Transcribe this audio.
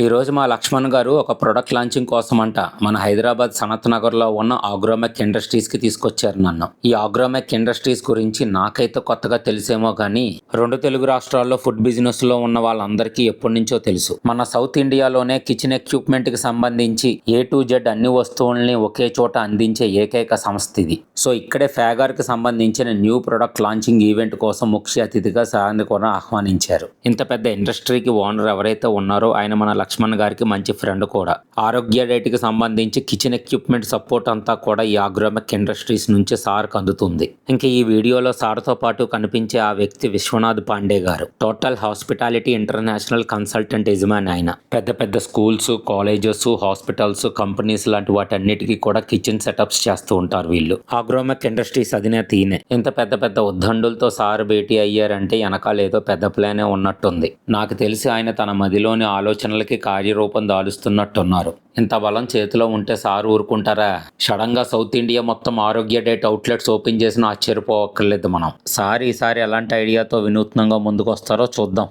ఈ రోజు మా లక్ష్మణ్ గారు ఒక ప్రొడక్ట్ లాంచింగ్ కోసం అంట మన హైదరాబాద్ సనత్ నగర్లో ఉన్న ఆగ్రోమెక్ ఇండస్ట్రీస్కి తీసుకొచ్చారు నన్ను. ఈ ఆగ్రోమెక్ ఇండస్ట్రీస్ గురించి నాకైతే కొత్తగా తెలిసేమో కానీ రెండు తెలుగు రాష్ట్రాల్లో ఫుడ్ బిజినెస్లో ఉన్న వాళ్ళందరికీ ఎప్పటి నుంచో తెలుసు. మన సౌత్ ఇండియాలోనే కిచెన్ ఎక్విప్మెంట్కి సంబంధించి ఏ టు జెడ్ అన్ని వస్తువుల్ని ఒకే చోట అందించే ఏకైక సంస్థ ఇది. సో ఇక్కడే ఫ్యాగర్కి కి సంబంధించిన న్యూ ప్రొడక్ట్ లాంచింగ్ ఈవెంట్ కోసం ముఖ్య అతిథిగా సార్ని కూడా ఆహ్వానించారు. ఇంత పెద్ద ఇండస్ట్రీకి ఓనర్ ఎవరైతే ఉన్నారో ఆయన మన లక్ష్మణ్ గారికి మంచి ఫ్రెండ్ కూడా. ఆరోగ్య డైట్కి సంబంధించి కిచెన్ ఎక్విప్మెంట్ సపోర్ట్ అంతా కూడా ఈ ఆగ్రోమెక్ ఇండస్ట్రీస్ నుంచి సార్కు అందుతుంది. ఇంకా ఈ వీడియోలో సార్తో పాటు కనిపించే ఆ వ్యక్తి విశ్వనాథ్ పాండే గారు. టోటల్ హాస్పిటాలిటీ ఇంటర్నేషనల్ కన్సల్టెంట్ యజమాని ఆయన. పెద్ద పెద్ద స్కూల్స్ కాలేజెస్ హాస్పిటల్స్ కంపెనీస్ లాంటి వాటన్నిటికీ కూడా కిచెన్ సెటప్స్ చేస్తూ ఉంటారు వీళ్ళు. ఆగ్రోమెక్ ఇండస్ట్రీస్ అధినేత ఈయనే. ఇంత పెద్ద పెద్ద ఉద్దండులతో సార్ భేటీ అయ్యారంటే వెనకాల ఏదో పెద్ద ప్లానే ఉన్నట్టుంది. నాకు తెలిసి ఆయన తన మదిలోని ఆలోచనలకి కార్యరూపం దాలుస్తున్నట్టున్నారు. ఇంత బలం చేతిలో ఉంటే సార్ ఊరుకుంటారా? సడన్గా సౌత్ ఇండియా మొత్తం ఆరోగ్య డేట్ అవుట్లెట్స్ ఓపెన్ చేసిన ఆశ్చర్యపోవక్కర్లేదు మనం. సార్ ఈసారి ఎలాంటి ఐడియాతో వినూత్నంగా ముందుకు వస్తారో చూద్దాం.